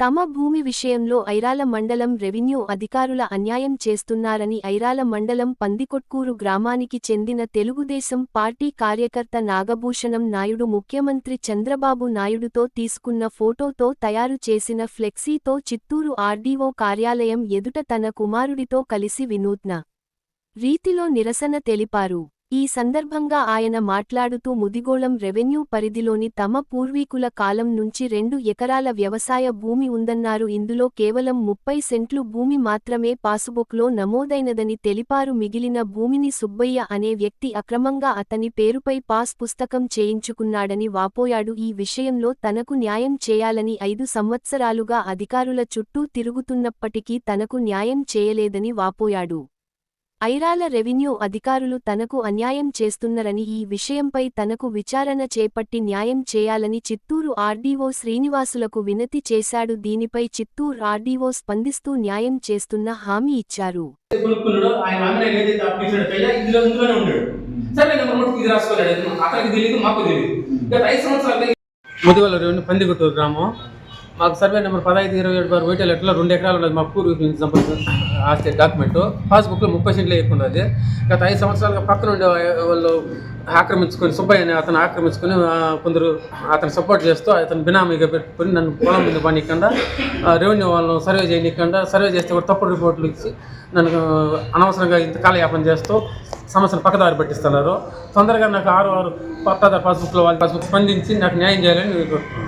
తమ భూమి విషయంలో ఐరాల మండలం రెవెన్యూ అధికారుల అన్యాయం చేస్తున్నారని ఐరాల మండలం పందికొట్కూరు గ్రామానికి చెందిన తెలుగుదేశం పార్టీ కార్యకర్త నాగభూషణం నాయుడు ముఖ్యమంత్రి చంద్రబాబు నాయుడుతో తీసుకున్న ఫోటోతో తయారు చేసిన ఫ్లెక్సీతో చిత్తూరు ఆర్డీఓ కార్యాలయం ఎదుట తన కుమారుడితో కలిసి వినూత్న రీతిలో నిరసన తెలిపారు. ఈ సందర్భంగా ఆయన మాట్లాడుతూ ముదిగోళం రెవెన్యూ పరిధిలోని తమ పూర్వీకుల కాలం నుంచి రెండు ఎకరాల వ్యవసాయ భూమి ఉందన్నారు. ఇందులో కేవలం ముప్పై సెంట్లు భూమి మాత్రమే పాసుబుక్లో నమోదైనదని తెలిపారు. మిగిలిన భూమిని సుబ్బయ్య అనే వ్యక్తి అక్రమంగా అతని పేరుపై పాస్ పుస్తకం చేయించుకున్నాడని వాపోయాడు. ఈ విషయంలో తనకు న్యాయం చేయాలని ఐదు సంవత్సరాలుగా అధికారుల చుట్టూ తిరుగుతున్నప్పటికీ తనకు న్యాయం చేయలేదని వాపోయాడు. ఐరాల రెవెన్యూ అధికారులు తనకు అన్యాయం చేస్తున్నరని ఈ విషయంపై తనకు విచారణ చేపట్టి న్యాయం చేయాలని చిత్తూరు ఆర్డీఓ శ్రీనివాసులకు వినతి చేశాడు. దీనిపై చిత్తూరు ఆర్డీఓ స్పందిస్తూ న్యాయం చేస్తున్న హామీ ఇచ్చారు. పందిగుట్టూరు గ్రామం. మాకు సర్వే నెంబర్ పదహైదు ఇరవై ఏడు బారు వైటల్ ఎట్లా రెండు ఎకరాలు ఉన్నది మా పూర్వీకుల నుంచి సంబంధించిన ఆస్తి డాక్యుమెంట్. పాస్బుక్లో ముప్పై సెంట్లు ఎక్కువ గత ఐదు సంవత్సరాలుగా పక్కన ఉండే వాళ్ళు ఆక్రమించుకొని సుబ్బయ్య అనే అతను ఆక్రమించుకొని కొందరు అతను సపోర్ట్ చేస్తూ అతను బినామీగా పెట్టుకొని నన్ను పొలం మీద పనికుండా రెవెన్యూ వాళ్ళను సర్వే చేయనీయకుండా సర్వే చేస్తే కూడా తప్పుడు రిపోర్ట్లు ఇచ్చి నన్ను అనవసరంగా ఇంత కాలయాపన చేస్తూ సమస్యను పక్కదారి పట్టిస్తున్నారు. తొందరగా నాకు ఆరు ఆరు పట్టాదారు పాస్బుక్లో వాళ్ళ పాస్బుక్ స్పందించి నాకు న్యాయం చేయాలని కోరుతున్నాను.